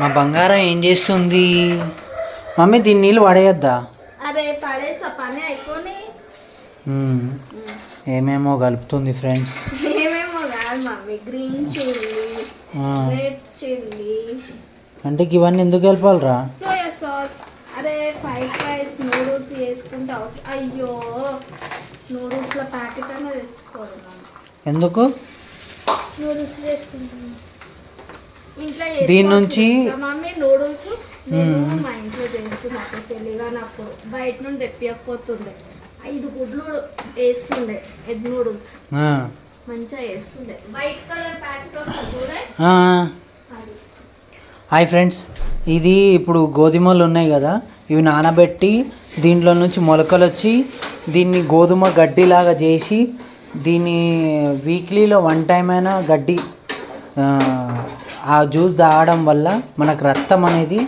మా బంగారం ఏం చేస్తుంది? మమ్మీ దీన్ని నీళ్ళు పడేయద్దా? అరే పడేసా పని అయిపోయి మ్మ్. ఏమేమో కలుపుతుంది ఫ్రెండ్స్. ఏమేమో కాదు mummy green chilli red chilli. అంటే ఇవన్నీ ఎందుకు కలపాలరా? Soya sauce. అరే ఫ్రైడ్ రైస్ నూడిల్స్ చేసుకుంటే అవసరం అయ్యో నూడిల్స్లో ప్యాకెట్ అన్న తెచ్చుకోవాలి ఎందుకు? నూడిల్స్ చేసుకుంటాం ఇంట్లో దీని నుంచి- చేసుకోవచ్చు. మమ్మీ నూడిల్స్ నేను మా ఇంట్లో చేస్తున్నా అప్పుడు తెలియనప్పుడు బయట నుండి తెప్పియకపోతుండే. ఐదు గుడ్లు వేస్తుండే ఎగ్ నూడిల్స్. మంచిగా వేస్తుండే. వైట్ కలర్ ప్యాకెట్ వస్తుంది హాయ్ ఫ్రెండ్స్ ఇది ఇప్పుడు గోధుమలు ఉన్నాయి కదా ఇవి నానబెట్టి దీంట్లో నుంచి మొలకలు వచ్చి దీన్ని గోధుమ గడ్డిలాగా చేసి దీన్ని వీక్లీలో వన్ టైం అయినా గడ్డి ఆ, జ్యూస్ తాగడం వల్ల మనకు రక్తం అనేది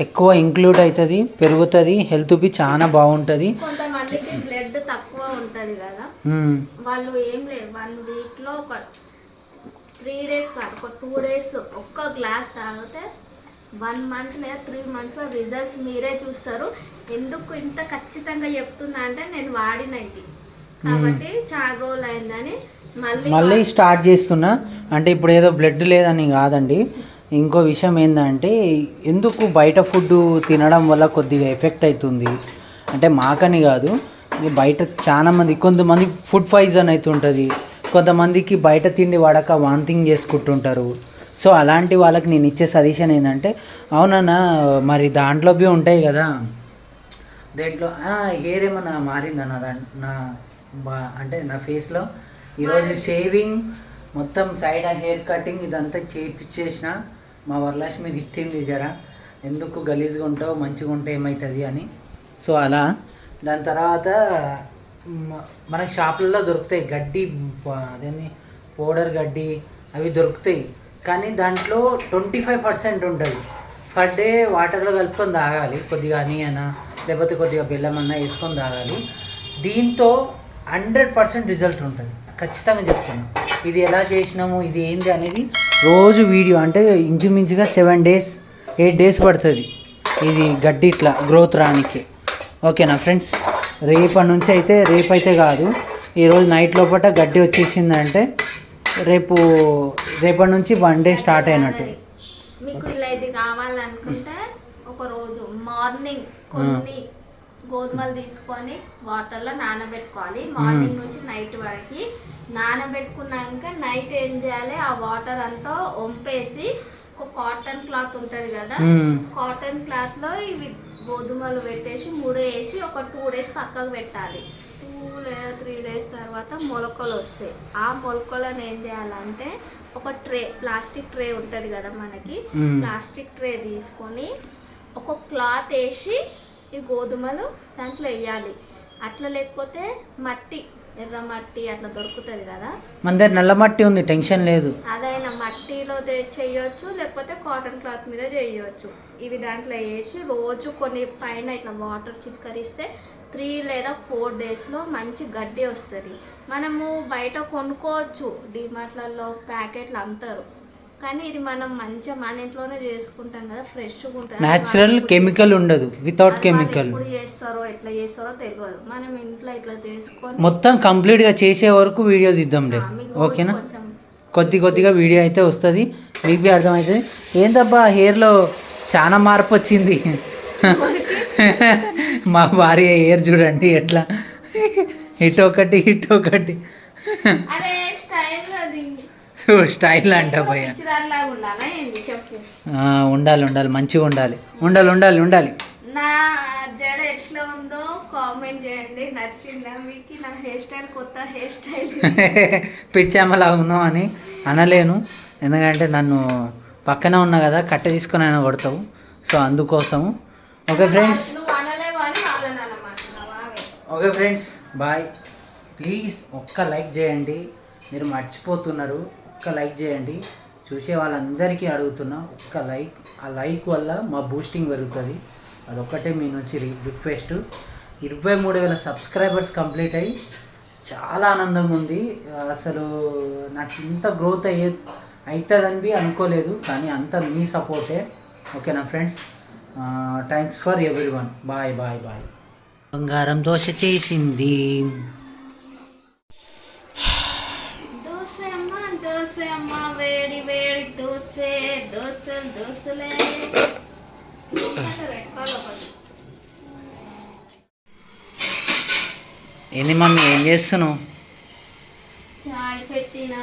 ఎక్కువ ఇంక్లూడ్ అవుతుంది పెరుగుతుంది హెల్త్కి చాలా బాగుంటుంది. కొంతమందికి బ్లడ్ తక్కువ ఉంటది కదా. వాళ్ళు ఏం లేదు వన్ వీక్లో ఒక త్రీ డేస్ కాదు ఒక టూ డేస్ ఒక్క గ్లాస్ తాగితే వన్ మంత్ లేదా త్రీ మంత్స్లో రిజల్ట్స్ మీరే చూస్తారు. ఎందుకు ఇంత ఖచ్చితంగా చెప్తున్నా అంటే నేను వాడిన ఇది. కాబట్టి చాలా రోజులు అయిందని మళ్ళీ మళ్ళీ స్టార్ట్ చేస్తున్నా. అంటే ఇప్పుడు ఏదో బ్లడ్ లేదని కాదండి. ఇంకో విషయం ఏంటంటే ఎందుకు బయట ఫుడ్ తినడం వల్ల కొద్దిగా ఎఫెక్ట్ అవుతుంది అంటే మాకని కాదు బయట చాలా మంది కొంతమంది ఫుడ్ పాయిజన్ అవుతుంటుంది కొంతమందికి బయట తిండి వాడక వాంతింగ్ చేసుకుంటుంటారు. సో అలాంటి వాళ్ళకి నేను ఇచ్చే సజెషన్ ఏంటంటే అవునన్నా మరి దాంట్లో బి ఉంటాయి కదా. దేంట్లో హెయిర్ ఏమన్నా మారిందా నా దాం నా బా అంటే నా ఫేస్లో ఈరోజు షేవింగ్ మొత్తం సైడ్ హెయిర్ కటింగ్ ఇదంతా చేయించేసిన మా వరలక్ష్మి తిట్టింది జర. ఎందుకు గలీజ్గా ఉంటావు మంచిగా ఉంటే ఏమవుతుంది అని. సో అలా. దాని తర్వాత మనకి షాపులలో దొరుకుతాయి గడ్డి అదేంది పౌడర్ గడ్డి అవి దొరుకుతాయి. కానీ దాంట్లో ట్వంటీ ఫైవ్ పర్సెంట్ ఉంటుంది. పర్ డే వాటర్లో కలుపుకొని తాగాలి కొద్దిగా హనీ అయినా లేకపోతే కొద్దిగా బెల్లం అన్నా వేసుకొని తాగాలి. దీంతో హండ్రెడ్ పర్సెంట్ రిజల్ట్ ఉంటుంది. ఖచ్చితంగా చెప్తున్నాను ఇది ఎలా చేసినాము ఇది ఏంది అనేది రోజు వీడియో. అంటే ఇంచుమించుగా సెవెన్ డేస్ ఎయిట్ డేస్ పడుతుంది. ఇది గడ్డి ఇట్లా గ్రోత్ రానికి. ఓకేనా ఫ్రెండ్స్ రేపటి నుంచి అయితే రేపు అయితే కాదు. ఈరోజు నైట్ లోపల గడ్డి వచ్చేసిందంటే రేపు రేపటి నుంచి వన్ డే స్టార్ట్ అయినట్టు. మీకు ఇలా ఇది కావాలనుకుంటే ఒక రోజు మార్నింగ్ కొన్ని గోధుమలు తీసుకొని వాటర్లో నానబెట్టుకోవాలి. మార్నింగ్ నుంచి నైట్ వరకు నానబెట్టుకున్నాక నైట్ ఏం చేయాలి? ఆ వాటర్ అంతా వంపేసి ఒక కాటన్ క్లాత్ ఉంటుంది కదా. కాటన్ క్లాత్లో ఇవి గోధుమలు పెట్టేసి మూడు వేసి ఒక టూ డేస్ పక్కకు పెట్టాలి. టూ లేదా త్రీ డేస్ తర్వాత మొలకలు వస్తాయి. ఆ మొలకలను ఏం చేయాలంటే ఒక ట్రే ప్లాస్టిక్ ట్రే ఉంటుంది కదా మనకి. ప్లాస్టిక్ ట్రే తీసుకొని ఒక క్లాత్ వేసి ఈ గోధుమలు దాంట్లో వేయాలి. అట్లా లేకపోతే మట్టి ఎర్ర మట్టి అట్లా దొరుకుతుంది కదా. మన దగ్గర నల్ల మట్టి ఉంది టెన్షన్ లేదు. అదైనా మట్టిలో చేయొచ్చు లేకపోతే కాటన్ క్లాత్ మీద చేయొచ్చు. ఇవి దాంట్లో వేసి రోజు కొన్ని పైన ఇట్లా వాటర్ చిలకరిస్తే త్రీ లేదా ఫోర్ డేస్లో మంచి గడ్డి వస్తుంది. మనము బయట కొనుక్కోవచ్చు డిమార్ట్లలో ప్యాకెట్లు అమ్ముతారు. కానీ ఇది మనం మంచిగా మన ఇంట్లోనే చేసుకుంటాం కదా ఫ్రెష్గా ఉంటుంది. న్యాచురల్ కెమికల్ ఉండదు వితౌట్ కెమికల్ ఎప్పుడు చేస్తారో ఎట్లా చేస్తారో తెలియదు మనం ఇంట్లో ఇట్లా చేసుకొని మొత్తం కంప్లీట్గా చేసే వరకు వీడియో తీద్దాంలే ఓకేనా? కొద్ది కొద్దిగా వీడియో అయితే వస్తుంది. మీకు బి అర్థమవుతుంది. ఏందబ్బా హెయిర్లో చాలా మార్పు వచ్చింది. మా భార్య హెయిర్ చూడండి ఎట్లా. ఇటు ఒకటి ఇటు ఒకటి స్టైల్ అంట పిచ్చిదానిలాగా ఉండాలా ఉండాలి మంచిగా ఉండాలి. ఉండాలి ఉండాలి ఉండాలి. నా జడ ఎట్లా ఉందో కామెంట్ చేయండి. నచ్చిందా మీకు? నా హెయిర్ స్టైల్ కొత్త హెయిర్ స్టైల్. పిచ్చామలా ఉన్నావు అని అనలేను. ఎందుకంటే నన్ను పక్కన ఉన్నా కదా కట్ట తీసుకొని అయినా కొడతావు. సో అందుకోసము. Okay friends. Okay friends. Bye. Please ఒక్క లైక్ చేయండి. మీరు మర్చిపోతున్నారు. ఒక్క లైక్ చేయండి. చూసే వాళ్ళందరికీ అడుగుతున్నా ఒక్క లైక్ ఆ లైక్ వల్ల మా బూస్టింగ్ పెరుగుతుంది. అదొక్కటే మీ నుంచి రి- రిక్వెస్ట్. ఇరవై మూడు వేల సబ్స్క్రైబర్స్ కంప్లీట్ అయ్యి చాలా ఆనందంగా ఉంది. అసలు నాకు ఇంత గ్రోత్ అయ్యే అవుతుందని అనుకోలేదు కానీ అంత మీ సపోర్టే. ఓకేనా friends? Thanks for everyone bye bye bye. బంగారం దోశ చేసింది దోశ అమ్మ దోశ అమ్మ వేడి ఏంది మమ్మీ ఏం చేస్తున్నావు? చాయ్ పెట్టిన.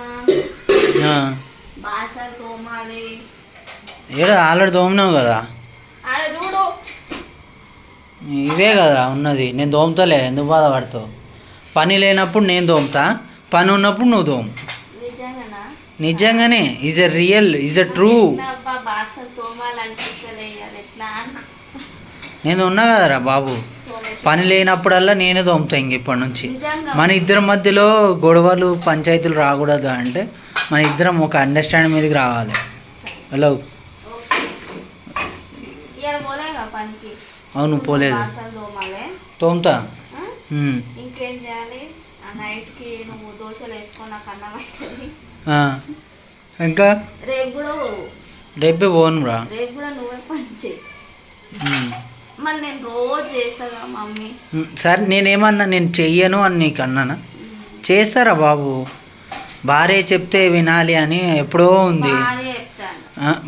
ఆ, బాసలు తోమాలి. ఏడ ఆల్రెడీ దోమినావు కదా? ఇవే కదా ఉన్నది నేను దోమతలే ఎందుకు బాధపడతావు? పని లేనప్పుడు నేను దోమతా పని ఉన్నప్పుడు నువ్వు దోము నిజంగానా is a real is a true నేను ఉన్నా కదరా బాబు. పని లేనప్పుడల్లా నేనే దోమతా ఇంక ఇప్పటి నుంచి మన ఇద్దరి మధ్యలో గొడవలు పంచాయతీలు రాకూడదు అంటే మన ఇద్దరం ఒక అండర్స్టాండ్ మీదకి రావాలి. హలో అవును పోలేదు. తోముతా. ఇంకేం చేయాలి? నైట్కి నువ్వు దోశలు వేసుకొని నాకు అన్నం అవుతుంది ఆ. ఇంకా? రేపు కూడా పోవు. రేపే పోను రా. రేపు కూడా నువ్వే పని చేయి. ఉమ్. మళ్ళీ నేను రోజు చేస్తాగా మమ్మీ. ఉమ్, సరే నేనేమన్నా నేను చెయ్యను అని నీకు అన్నానా? చేస్తారా బాబు? భార్య చెప్తే వినాలి అని ఎప్పుడో ఉంది.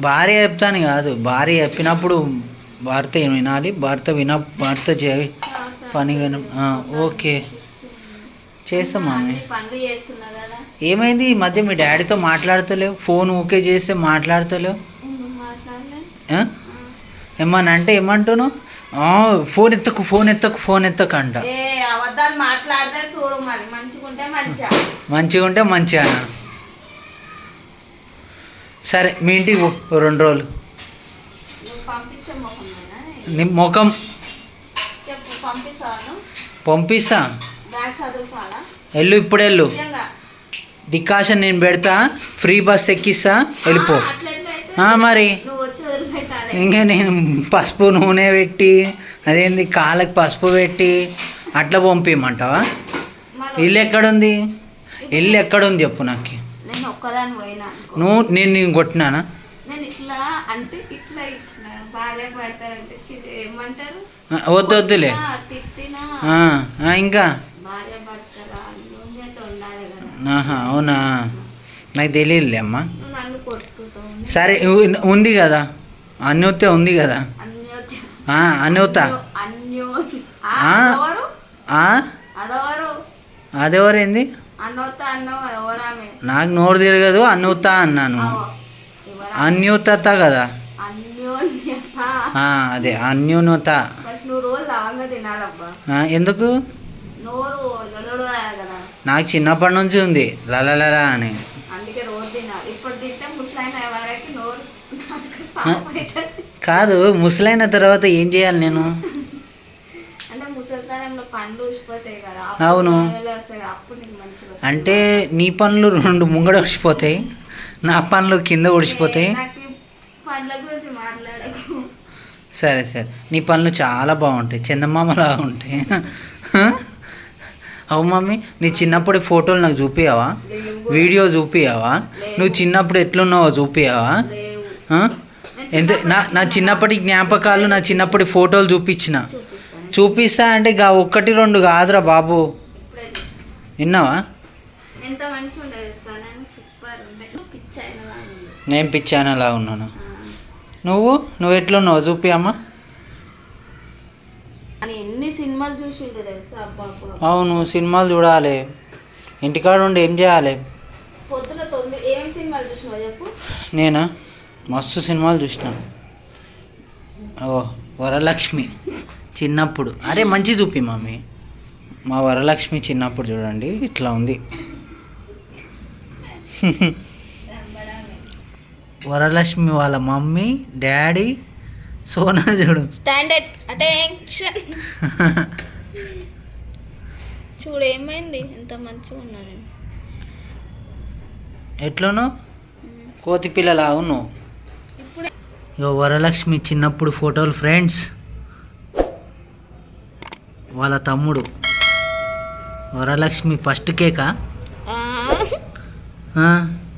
భార్య చెప్తాను కాదు. భార్య చెప్పినప్పుడు భర్త వినాలి భర్త విన భర్త చే పని ఓకే. చేస్తాం మమ్మీ. ఏమైంది? ఈ మధ్య మీ డాడీతో మాట్లాడతలేవు? ఫోన్ ఓకే చేస్తే మాట్లాడతలేవు? ఏమన్నా అంటే ఏమంటున్నావు? ఆ, ఫోన్ ఎత్తకు ఫోన్ ఎత్తకు ఫోన్ ఎత్తకు అంట మంచిగా. ఉంటే మంచిగా సరే మీ ఇంటికి పో రెండు రోజులు. నీ ముఖం. పంపిస్తా. వెళ్ళు ఇప్పుడు వెళ్ళు డికాషన్ నేను పెడతా ఫ్రీ బస్ ఎక్కిస్తా వెళ్ళిపో. మరి. ఇంకా నేను పసుపు నూనె పెట్టి అదేంది కాళ్ళకి పసుపు పెట్టి అట్లా పంపించమంటావా ఇల్లు ఎక్కడుంది? ఇల్లు ఎక్కడుంది చెప్పు నాకు. నువ్వు నేను నేను కొట్టినానా వద్దు వద్దులే. ఇంకా భార్య పడతారా నువ్వుతో ఉండాలి కదా ఆహా అవునా? నాకు తెలియదులే అమ్మా. సరే ఉంది కదా. అన్యోత్య ఉంది కదా. అన్యోత. అదెవరేంది? నాకు నోరు తిరగదు అన్యూత అన్నాను. ఎవరా? అన్యూతత కదా. అదే అన్యూనత ఎందుకు? నాకు చిన్నప్పటి నుంచి ఉంది. లలలలా అని. కాదు ముసలైన తర్వాత ఏం చేయాలి నేను? అవును. అంటే నీ పనులు రెండు ముంగడ ఉడిచిపోతాయి నా పనులు కింద ఉడిచిపోతాయి సరే సరే. నీ పనులు చాలా బాగుంటాయి. చందమామలాగా ఉంటాయి. అవు మమ్మీ నీ చిన్నప్పటి ఫోటోలు నాకు చూపియావా వీడియో చూపియావా నువ్వు చిన్నప్పుడు ఎట్లున్నావో చూపియావా? ఎంత నా నా చిన్నప్పటి జ్ఞాపకాలు నా చిన్నప్పటి ఫోటోలు చూపించిన. చూపిస్తా అంటే గా ఒక్కటి రెండు కాదురా బాబు. విన్నావా? నేను సూపర్ ఉండే. పిచ్చి అయిన లాగా ఉంది. నేను పిచ్చాను అలా ఉన్నాను. నువ్వు? నువ్వు ఎట్లున్నావు చూపియమ్మా ఎన్ని సినిమాలు చూసిండు తెలుసా అబ్బా అబ్బా. అవును సినిమాలు చూడాలి. ఇంటికాడ ఉండి ఏం చేయాలి? పొద్దున తొమ్మిది ఏం సినిమాలు చూసినావు చెప్పు? నేనా? మస్తు సినిమాలు చూసిన. ఓ వరలక్ష్మి చిన్నప్పుడు. అరే మంచి చూపి మమ్మీ మా వరలక్ష్మి చిన్నప్పుడు చూడండి ఇట్లా ఉంది. వరలక్ష్మి వాళ్ళ మమ్మీ డాడీ సోనా చూడు. Standard attention. చూడు ఏమైంది? ఎంత మంచిగా ఉన్నా నేను. ఎట్లును కోతి పిల్లలా ఇప్పుడే. ఇగో వరలక్ష్మి చిన్నప్పుడు ఫోటోలు ఫ్రెండ్స్. వాళ్ళ తమ్ముడు. వరలక్ష్మి ఫస్ట్ కేకా?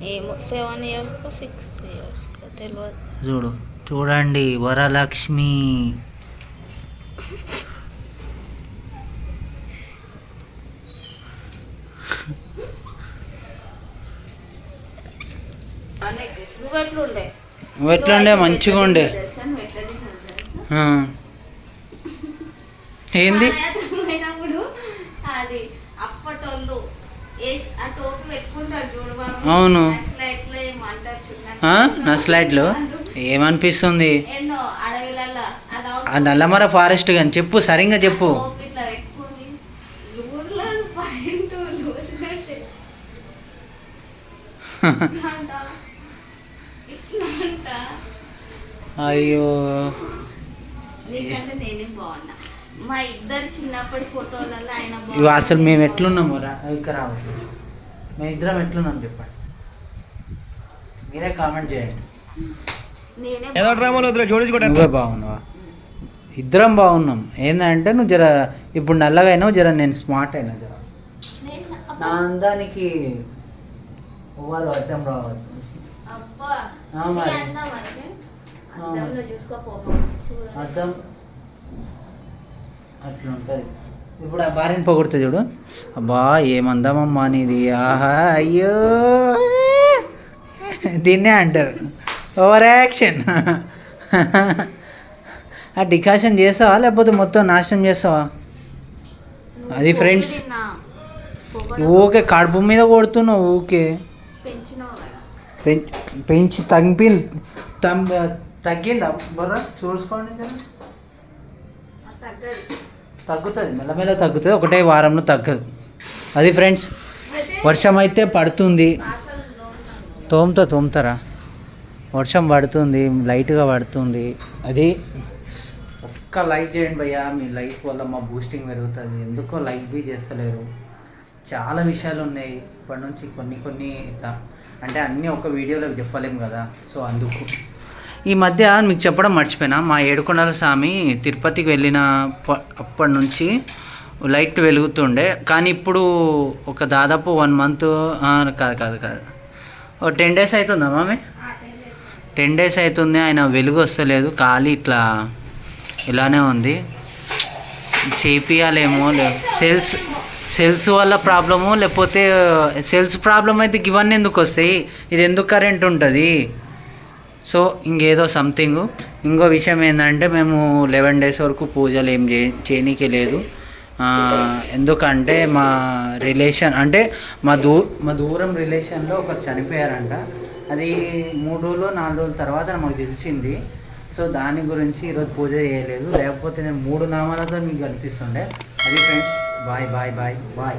ఏమో సెవెన్ ఇయర్స్ సిక్స్ ఇయర్స్ తెలియదు చూడు. చూడండి వరలక్ష్మి. నువ్వు ఎట్లుండే? మంచిగా ఉండే. ఏంది? అవును. నా స్లైడ్లో ఏమనిపిస్తుంది? ఆ నల్లమర ఫారెస్ట్ కానీ చెప్పు సరిగ్గా చెప్పు. అయ్యో. నీకంటే నేనే బాగున్నా. మా ఇద్దరు చిన్నప్పటి ఫోటోలలో ఆయన ఇవి అసలు. మేము ఎట్లున్నాము ఇక్కడ రావచ్చు మేము ఇద్దరం ఎట్లున్నాం చెప్పండి. మీరే కామెంట్ చేయండి. ఏదో డ్రామాలో వదిలే జోడించుకోవడం నువ్వే బాగున్నావా? ఇద్దరం బాగున్నాం. ఏంటంటే నువ్వు జర ఇప్పుడు నల్లగా అయినావు జర నేను స్మార్ట్ అయినా జర. నా అందానికి అర్థం చూడు. అర్థం. అట్లా ఉంటుంది ఇప్పుడు ఆ భార్యని పొగుడుతుంది చూడు. అబ్బా ఏమందామమ్మా నీది? ఆహా అయ్యో. దీన్నే అంటారు. Over action. ఆ డికాషన్ చేస్తావా లేకపోతే మొత్తం నాశనం చేస్తావా? అది ఫ్రెండ్స్ ఓకే కడుపు మీద కొడుతున్నావు ఓకే పెంచి పెంచి తగ్గి తగ్గిందా? బర్రా చూసుకోండి తగ్గుతుంది మెల్లమెల్ల తగ్గుతుంది. ఒకటే వారంలో తగ్గదు. అది ఫ్రెండ్స్ వర్షం అయితే పడుతుంది. తోముతా తోముతారా? వర్షం పడుతుంది లైట్గా పడుతుంది. అది ఒక్క లైక్ చేయండి భయ్యా మీ లైక్ వల్ల మా బూస్టింగ్ పెరుగుతుంది. ఎందుకో లైక్ బీ చేస్తలేరు. చాలా విషయాలు ఉన్నాయి. ఇప్పటి నుంచి కొన్ని కొన్ని అంటే అన్నీ ఒక వీడియోలో చెప్పలేము కదా సో అందుకు. ఈ మధ్య మీకు చెప్పడం మర్చిపోయినా మా ఏడుకొండల స్వామి తిరుపతికి వెళ్ళిన అప్పటి నుంచి లైట్ వెలుగుతుండే. కానీ ఇప్పుడు ఒక దాదాపు వన్ మంత్ కాదు కాదు కాదు. ఓ టెన్ డేస్ అవుతుందా మామి? టెన్ డేస్ అవుతుంది ఆయన వెలుగు వస్తలేదు ఖాళీ ఇట్లా ఇలానే ఉంది. చేపియాలేమో సెల్స్ సెల్స్ వల్ల ప్రాబ్లము లేకపోతే సెల్స్ ప్రాబ్లం అయితే ఇవన్నీ ఎందుకు వస్తాయి? ఇది ఎందుకు కరెంట్ ఉంటుంది? సో ఇంకేదో సంథింగ్. ఇంకో విషయం ఏంటంటే మేము లెవెన్ డేస్ వరకు పూజలు ఏం చే చేయనీకి లేదు. ఎందుకంటే మా రిలేషన్ అంటే మా దూ మా దూరం రిలేషన్లో ఒకరు చనిపోయారంట. అది మూడు రోజులు నాలుగు రోజుల తర్వాత మాకు తెలిసింది. సో దాని గురించి ఈరోజు పూజ చేయలేదు. లేకపోతే నేను మూడు నామాలతో మీకు కనిపిస్తుండే. అది friends bye bye bye bye